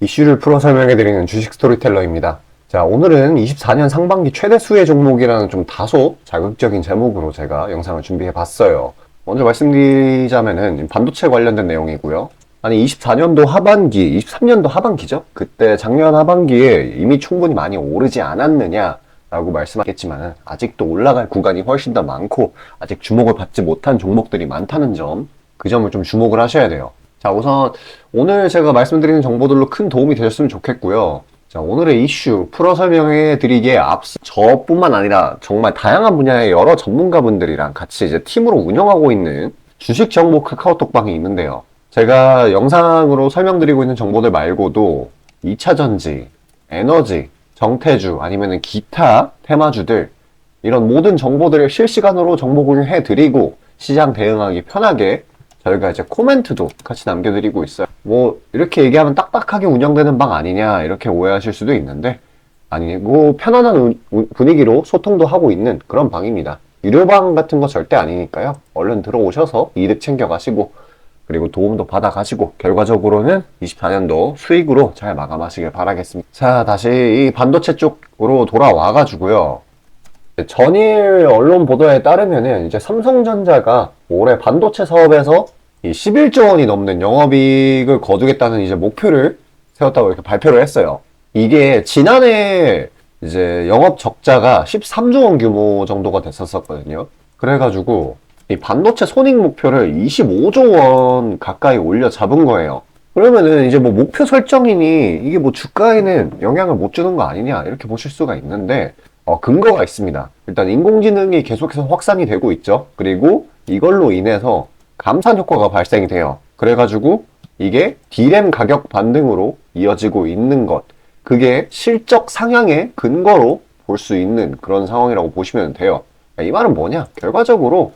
이슈를 풀어 설명해드리는 주식 스토리텔러입니다. 자, 오늘은 24년 상반기 최대 수혜 종목이라는 좀 다소 자극적인 제목으로 제가 영상을 준비해 봤어요. 먼저 말씀드리자면은 반도체 관련된 내용이고요. 아니, 24년도 하반기, 23년도 하반기죠? 그때 작년 하반기에 이미 충분히 많이 오르지 않았느냐 라고 말씀하겠지만 아직도 올라갈 구간이 훨씬 더 많고 아직 주목을 받지 못한 종목들이 많다는 점, 그 점을 좀 주목을 하셔야 돼요. 자, 우선 오늘 제가 말씀드리는 정보들로 큰 도움이 되셨으면 좋겠고요. 자, 오늘의 이슈 풀어 설명해 드리기에 앞서 저뿐만 아니라 정말 다양한 분야의 여러 전문가분들이랑 같이 이제 팀으로 운영하고 있는 주식 정보 카카오톡방이 있는데요. 제가 영상으로 설명드리고 있는 정보들 말고도 2차 전지, 에너지, 정태주 아니면 기타 테마주들 이런 모든 정보들을 실시간으로 정보 공유해 드리고 시장 대응하기 편하게 저희가 이제 코멘트도 같이 남겨드리고 있어요. 뭐 이렇게 얘기하면 딱딱하게 운영되는 방 아니냐 이렇게 오해하실 수도 있는데 아니고 편안한 우- 우- 분위기로 소통도 하고 있는 그런 방입니다. 유료방 같은 거 절대 아니니까요. 얼른 들어오셔서 이득 챙겨가시고 그리고 도움도 받아가시고 결과적으로는 24년도 수익으로 잘 마감하시길 바라겠습니다. 자 다시 이 반도체 쪽으로 돌아와가지고요. 전일 언론 보도에 따르면은 이제 삼성전자가 올해 반도체 사업에서 이 11조 원이 넘는 영업이익을 거두겠다는 이제 목표를 세웠다고 이렇게 발표를 했어요. 이게 지난해 이제 영업 적자가 13조 원 규모 정도가 됐었거든요. 그래가지고 이 반도체 손익 목표를 25조 원 가까이 올려 잡은 거예요. 그러면은 이제 뭐 목표 설정이니 이게 뭐 주가에는 영향을 못 주는 거 아니냐 이렇게 보실 수가 있는데 어, 근거가 있습니다. 일단 인공지능이 계속해서 확산이 되고 있죠. 그리고 이걸로 인해서 감산 효과가 발생이 돼요. 그래가지고 이게 D램 가격 반등으로 이어지고 있는 것. 그게 실적 상향의 근거로 볼 수 있는 그런 상황이라고 보시면 돼요. 이 말은 뭐냐? 결과적으로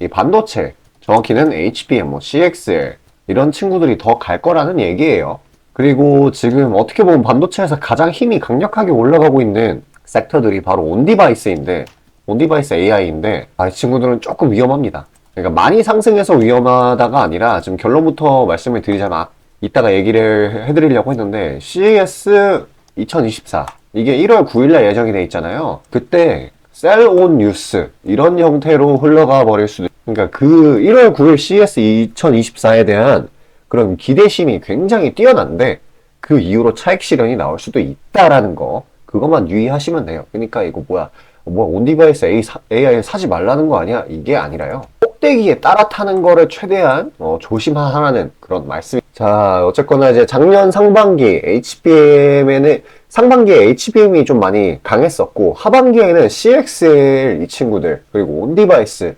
이 반도체, 정확히는 HBM, 뭐 CXL 이런 친구들이 더 갈 거라는 얘기예요. 그리고 지금 어떻게 보면 반도체에서 가장 힘이 강력하게 올라가고 있는 섹터들이 바로 온디바이스인데 온디바이스 AI인데 아, 이 친구들은 조금 위험합니다. 그러니까 많이 상승해서 위험하다가 아니라 지금 결론부터 말씀을 드리자면 아, 이따가 얘기를 해드리려고 했는데 CES 2024 이게 1월 9일날 예정이 돼 있잖아요. 그때 셀온 뉴스 이런 형태로 흘러가 버릴 수도 그러니까 그 1월 9일 CES 2024에 대한 그런 기대심이 굉장히 뛰어난데 그 이후로 차익 실현이 나올 수도 있다라는 거 그것만 유의하시면 돼요. 그러니까 이거 뭐야 뭐 온디바이스 AI, 사, AI 사지 말라는 거 아니야? 이게 아니라요. 꼭대기에 따라타는 거를 최대한 어, 조심하라는 그런 말씀. 자 어쨌거나 이제 작년 상반기 HBM에는 상반기에 HBM이 좀 많이 강했었고 하반기에는 CXL 이 친구들 그리고 온디바이스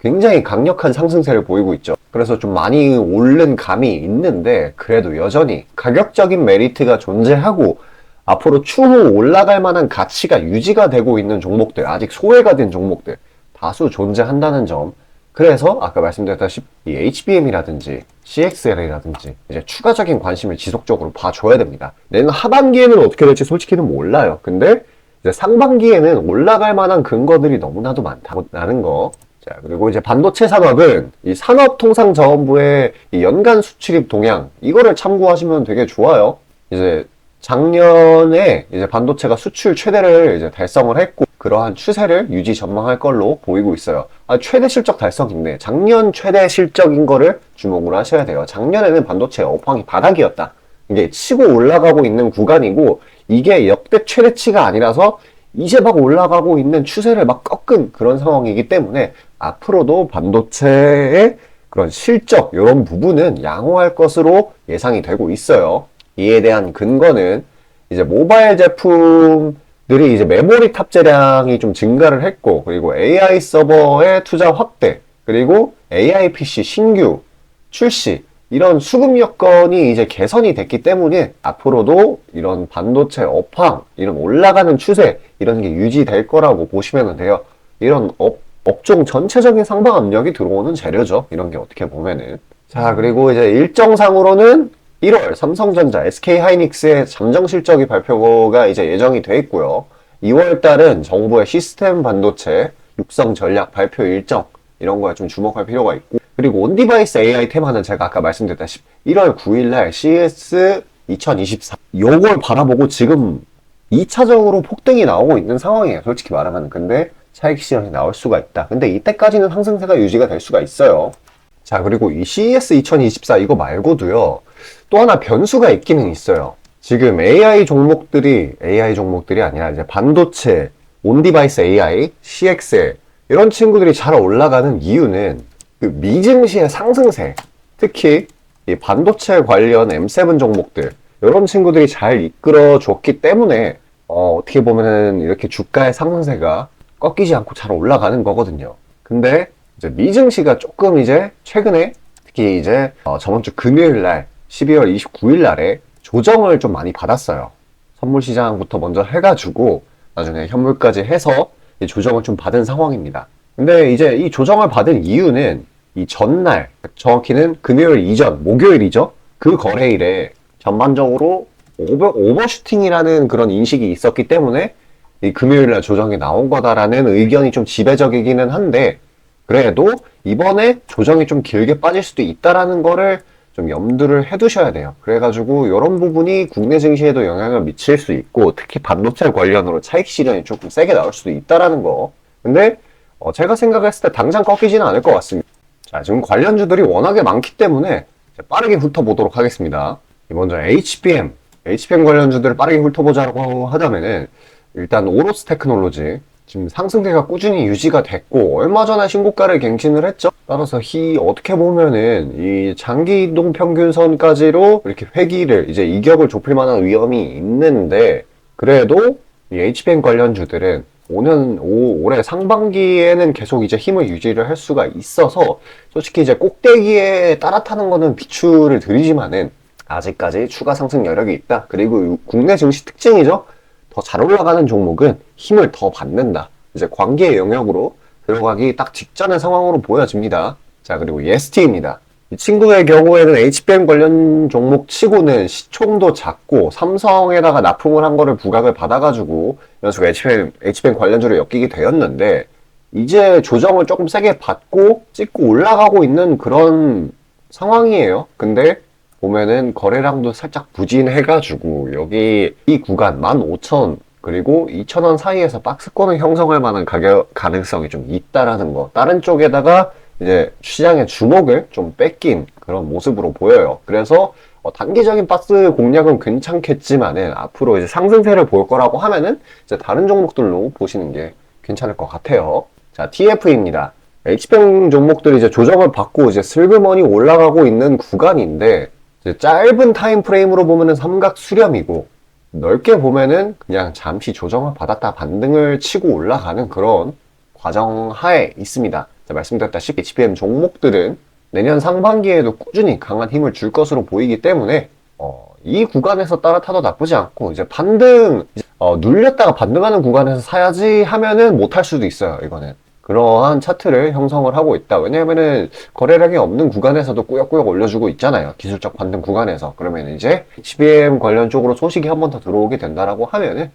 굉장히 강력한 상승세를 보이고 있죠. 그래서 좀 많이 오른 감이 있는데 그래도 여전히 가격적인 메리트가 존재하고 앞으로 추후 올라갈 만한 가치가 유지가 되고 있는 종목들, 아직 소외가 된 종목들 다수 존재한다는 점. 그래서 아까 말씀드렸다시피 이 HBM이라든지 CXL이라든지 이제 추가적인 관심을 지속적으로 봐줘야 됩니다. 내년 하반기에는 어떻게 될지 솔직히는 몰라요. 근데 이제 상반기에는 올라갈 만한 근거들이 너무나도 많다는 거. 자, 그리고 이제 반도체 산업은 이 산업통상자원부의 이 연간 수출입 동향, 이거를 참고하시면 되게 좋아요. 이제 작년에 이제 반도체가 수출 최대를 이제 달성을 했고, 그러한 추세를 유지 전망할 걸로 보이고 있어요. 아, 최대 실적 달성인데, 작년 최대 실적인 거를 주목을 하셔야 돼요. 작년에는 반도체 업황이 바닥이었다. 이게 치고 올라가고 있는 구간이고, 이게 역대 최대치가 아니라서 이제 막 올라가고 있는 추세를 막 꺾은 그런 상황이기 때문에 앞으로도 반도체의 그런 실적 이런 부분은 양호할 것으로 예상이 되고 있어요. 이에 대한 근거는 이제 모바일 제품들이 이제 메모리 탑재량이 좀 증가를 했고 그리고 AI 서버의 투자 확대 그리고 AI PC 신규 출시 이런 수급 여건이 이제 개선이 됐기 때문에 앞으로도 이런 반도체 업황, 이런 올라가는 추세 이런 게 유지될 거라고 보시면 돼요. 이런 업, 업종 전체적인 상방 압력이 들어오는 재료죠. 이런 게 어떻게 보면은. 자, 그리고 이제 일정상으로는 1월 삼성전자, SK 하이닉스의 잠정 실적이 발표가 이제 예정이 돼 있고요. 2월 달은 정부의 시스템 반도체 육성 전략 발표 일정 이런 거에 좀 주목할 필요가 있고 그리고 온디바이스 AI 테마는 제가 아까 말씀드렸다시피 1월 9일 날 CS 2024 요걸 바라보고 지금 2차적으로 폭등이 나오고 있는 상황이에요. 솔직히 말하면. 근데 차익 실현이 나올 수가 있다. 근데 이때까지는 상승세가 유지가 될 수가 있어요. 자, 그리고 이 CES 2024 이거 말고도요. 또 하나 변수가 있기는 있어요. 지금 AI 종목들이 AI 종목들이 아니라 이제 반도체, 온디바이스 AI, CXL 이런 친구들이 잘 올라가는 이유는 그 미증시의 상승세, 특히 이 반도체 관련 M7 종목들 이런 친구들이 잘 이끌어 줬기 때문에 어, 어떻게 보면은 이렇게 주가의 상승세가 꺾이지 않고 잘 올라가는 거거든요. 근데 이제 미증시가 조금 이제 최근에 특히 이제 어, 저번 주 금요일 날 12월 29일 날에 조정을 좀 많이 받았어요. 선물 시장부터 먼저 해가지고 나중에 현물까지 해서 이 조정을 좀 받은 상황입니다. 근데 이제 이 조정을 받은 이유는 이 전날, 정확히는 금요일 이전, 목요일이죠. 그 거래일에 전반적으로 오버, 오버슈팅이라는 그런 인식이 있었기 때문에 이 금요일날 조정이 나온 거다라는 의견이 좀 지배적이기는 한데 그래도 이번에 조정이 좀 길게 빠질 수도 있다라는 거를 좀 염두를 해두셔야 돼요. 그래가지고 이런 부분이 국내 증시에도 영향을 미칠 수 있고 특히 반도체 관련으로 차익 실현이 조금 세게 나올 수도 있다라는 거. 근데 어, 제가 생각했을 때 당장 꺾이지는 않을 것 같습니다. 자, 지금 관련주들이 워낙에 많기 때문에 빠르게 훑어보도록 하겠습니다. 먼저 HBM, HBM 관련주들을 빠르게 훑어보자고 하자면은 일단 오로스 테크놀로지 지금 상승세가 꾸준히 유지가 됐고 얼마 전에 신고가를 갱신을 했죠. 따라서 이 어떻게 보면은 이 장기 이동 평균선까지로 이렇게 회기를 이제 이격을 좁힐 만한 위험이 있는데 그래도 이 HBM 관련주들은 오는 오, 올해 상반기에는 계속 이제 힘을 유지를 할 수가 있어서 솔직히 이제 꼭대기에 따라타는 거는 비추를 드리지만은 아직까지 추가 상승 여력이 있다. 그리고 국내 증시 특징이죠. 더 잘 올라가는 종목은 힘을 더 받는다. 이제 관계의 영역으로 들어가기 딱 직전의 상황으로 보여집니다. 자, 그리고 EST입니다. 이 친구의 경우에는 HBM 관련 종목 치고는 시총도 작고 삼성에다가 납품을 한 거를 부각을 받아가지고 연수가 HBM, HBM 관련주로 엮이게 되었는데 이제 조정을 조금 세게 받고 찍고 올라가고 있는 그런 상황이에요. 근데 보면은 거래량도 살짝 부진해가지고 여기 이 구간 15,000 그리고 2,000원 사이에서 박스권을 형성할 만한 가격 가능성이 좀 있다라는 거. 다른 쪽에다가 이제 시장의 주목을 좀 뺏긴 그런 모습으로 보여요. 그래서 어, 단기적인 박스 공략은 괜찮겠지만은 앞으로 이제 상승세를 볼 거라고 하면은 이제 다른 종목들로 보시는 게 괜찮을 것 같아요. 자, TF입니다. HBM 종목들이 이제 조정을 받고 이제 슬그머니 올라가고 있는 구간인데 짧은 타임 프레임으로 보면은 삼각 수렴이고 넓게 보면은 그냥 잠시 조정을 받았다 반등을 치고 올라가는 그런 과정 하에 있습니다. 자, 말씀드렸다시피 HBM 종목들은 내년 상반기에도 꾸준히 강한 힘을 줄 것으로 보이기 때문에 어, 이 구간에서 따라 타도 나쁘지 않고 이제 반등 어, 눌렸다가 반등하는 구간에서 사야지 하면은 못할 수도 있어요. 이거는 그러한 차트를 형성을 하고 있다. 왜냐하면은 거래량이 없는 구간에서도 꾸역꾸역 올려주고 있잖아요. 기술적 반등 구간에서 그러면 이제 CBM 관련 쪽으로 소식이 한 번 더 들어오게 된다라고 하면은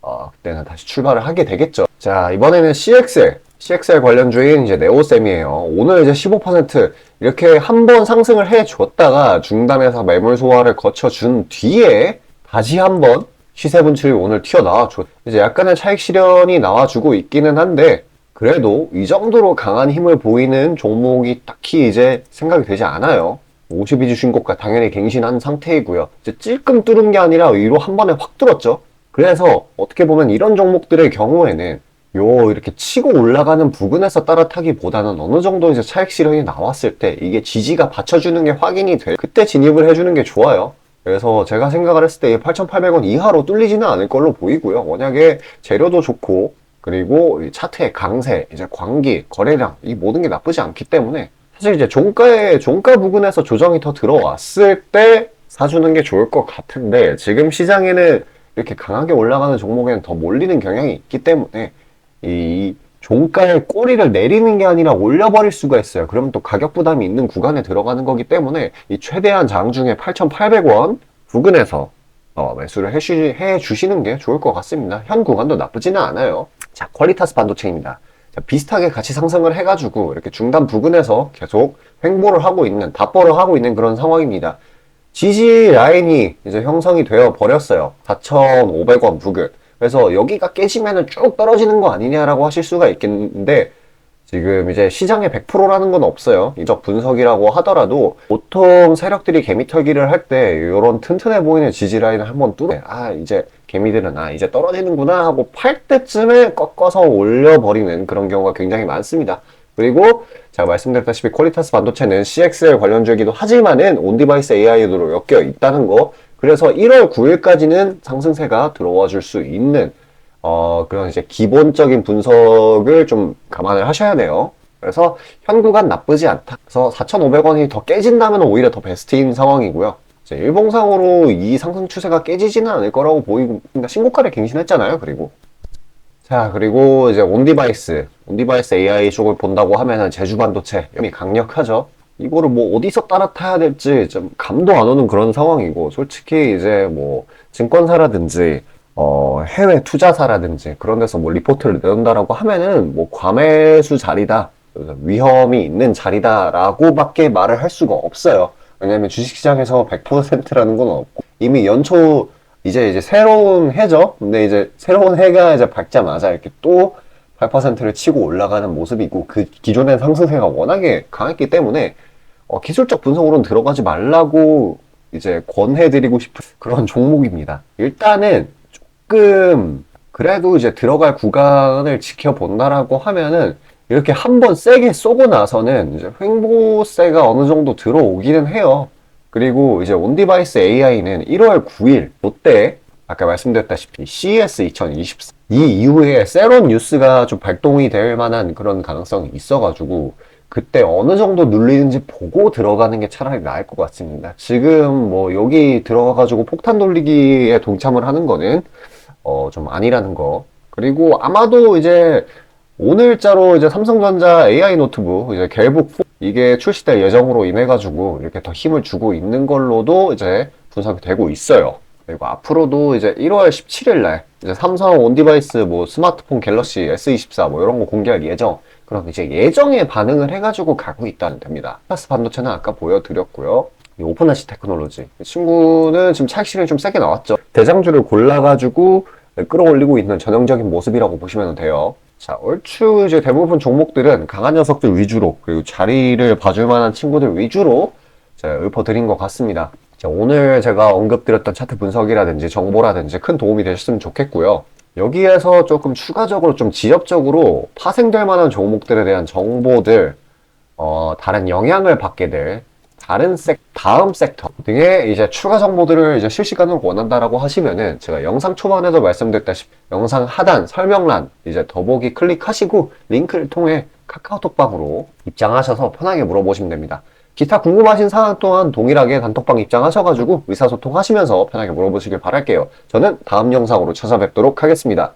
어, 그때는 다시 출발을 하게 되겠죠. 자 이번에는 CXL CXL 관련 주인 이제 네오셈이에요. 오늘 이제 15% 이렇게 한 번 상승을 해 줬다가 중단해서 매물 소화를 거쳐 준 뒤에 다시 한번 시세 분출이 오늘 튀어나와 줘. 이제 약간의 차익 실현이 나와주고 있기는 한데 그래도 이 정도로 강한 힘을 보이는 종목이 딱히 이제 생각이 되지 않아요. 52주 신고가 당연히 갱신한 상태이고요. 이제 찔끔 뚫은 게 아니라 위로 한 번에 확 뚫었죠. 그래서 어떻게 보면 이런 종목들의 경우에는 요 이렇게 치고 올라가는 부분에서 따라타기보다는 어느 정도 이제 차익 실현이 나왔을 때 이게 지지가 받쳐주는 게 확인이 돼 그때 진입을 해주는 게 좋아요. 그래서 제가 생각을 했을 때 8,800원 이하로 뚫리지는 않을 걸로 보이고요. 워낙에 재료도 좋고 그리고 차트의 강세, 이제 광기, 거래량 이 모든 게 나쁘지 않기 때문에 사실 이제 종가의 종가 부분에서 조정이 더 들어왔을 때 사주는 게 좋을 것 같은데 지금 시장에는 이렇게 강하게 올라가는 종목에는 더 몰리는 경향이 있기 때문에 이 종가의 꼬리를 내리는 게 아니라 올려버릴 수가 있어요. 그러면 또 가격 부담이 있는 구간에 들어가는 거기 때문에 이 최대한 장중에 8,800원 부근에서 어, 매수를 해주, 해주시는 게 좋을 것 같습니다. 현 구간도 나쁘지는 않아요. 자, 퀄리타스 반도체입니다. 자, 비슷하게 같이 상승을 해가지고 이렇게 중단 부근에서 계속 횡보를 하고 있는, 답보를 하고 있는 그런 상황입니다. 지지 라인이 이제 형성이 되어 버렸어요. 4,500원 부근. 그래서 여기가 깨지면은 쭉 떨어지는 거 아니냐라고 하실 수가 있겠는데 지금 이제 시장에 100%라는 건 없어요. 이적 분석이라고 하더라도 보통 세력들이 개미 털기를 할 때 이런 튼튼해 보이는 지지 라인을 한번 뚫어 아 이제 개미들은 아 이제 떨어지는구나 하고 팔 때쯤에 꺾어서 올려버리는 그런 경우가 굉장히 많습니다. 그리고 제가 말씀드렸다시피 퀄리타스 반도체는 CXL 관련주이기도 하지만은 온디바이스 AI로 엮여 있다는 거 그래서 1월 9일까지는 상승세가 들어와 줄 수 있는 어, 그런 이제 기본적인 분석을 좀 감안을 하셔야 돼요. 그래서 현 구간 나쁘지 않다. 그래서 4,500원이 더 깨진다면 오히려 더 베스트인 상황이고요. 이제 일봉상으로 이 상승 추세가 깨지지는 않을 거라고 보입니다. 신고가를 갱신했잖아요. 그리고 자 그리고 이제 온디바이스, 온디바이스 AI 쪽을 본다고 하면은 제주 반도체 이미 강력하죠. 이거를 뭐 어디서 따라 타야 될지 좀 감도 안 오는 그런 상황이고 솔직히 이제 뭐 증권사라든지 어, 해외 투자사라든지 그런 데서 뭐 리포트를 내놓는다라고 하면은 뭐 과매수 자리다, 위험이 있는 자리다라고밖에 말을 할 수가 없어요. 왜냐면 주식시장에서 100%라는 건 없고 이미 연초 이제 이제 새로운 해죠. 근데 이제 새로운 해가 이제 밝자마자 이렇게 또 8%를 치고 올라가는 모습이 있고 그 기존의 상승세가 워낙에 강했기 때문에 어, 기술적 분석으로는 들어가지 말라고 이제 권해드리고 싶은 그런 종목입니다. 일단은 조금 그래도 이제 들어갈 구간을 지켜본다라고 하면은 이렇게 한 번 세게 쏘고 나서는 이제 횡보세가 어느 정도 들어오기는 해요. 그리고 이제 온디바이스 AI는 1월 9일 롯데 아까 말씀드렸다시피 CES 2024 이 이후에 세론 뉴스가 좀 발동이 될 만한 그런 가능성이 있어가지고 그때 어느 정도 눌리는지 보고 들어가는 게 차라리 나을 것 같습니다. 지금 뭐 여기 들어가가지고 폭탄 돌리기에 동참을 하는 거는 어 좀 아니라는 거. 그리고 아마도 이제 오늘자로 이제 삼성전자 AI 노트북 이제 갤북 4 이게 출시될 예정으로 인해 가지고 이렇게 더 힘을 주고 있는 걸로도 이제 분석이 되고 있어요. 그리고 앞으로도 이제 1월 17일 날 이제 삼성 온 디바이스 뭐 스마트폰 갤럭시 S24 뭐 이런 거 공개할 예정. 그럼 이제 예정에 반응을 해가지고 가고 있다는 됩니다. 플러스 반도체는 아까 보여드렸고요. 이 오픈하시 테크놀로지. 이 친구는 지금 차익 실현이 좀 세게 나왔죠. 대장주를 골라가지고 끌어올리고 있는 전형적인 모습이라고 보시면 돼요. 자, 얼추 이제 대부분 종목들은 강한 녀석들 위주로, 그리고 자리를 봐줄 만한 친구들 위주로 제가 읊어드린 것 같습니다. 자, 오늘 제가 언급드렸던 차트 분석이라든지 정보라든지 큰 도움이 되셨으면 좋겠고요. 여기에서 조금 추가적으로 좀 지역적으로 파생될 만한 종목들에 대한 정보들, 어, 다른 영향을 받게 될 다른 섹, 다음 섹터 등의 이제 추가 정보들을 이제 실시간으로 원한다라고 하시면은 제가 영상 초반에도 말씀드렸다시피 영상 하단 설명란 이제 더보기 클릭하시고 링크를 통해 카카오톡방으로 입장하셔서 편하게 물어보시면 됩니다. 기타 궁금하신 사항 또한 동일하게 단톡방 입장하셔가지고 의사소통하시면서 편하게 물어보시길 바랄게요. 저는 다음 영상으로 찾아뵙도록 하겠습니다.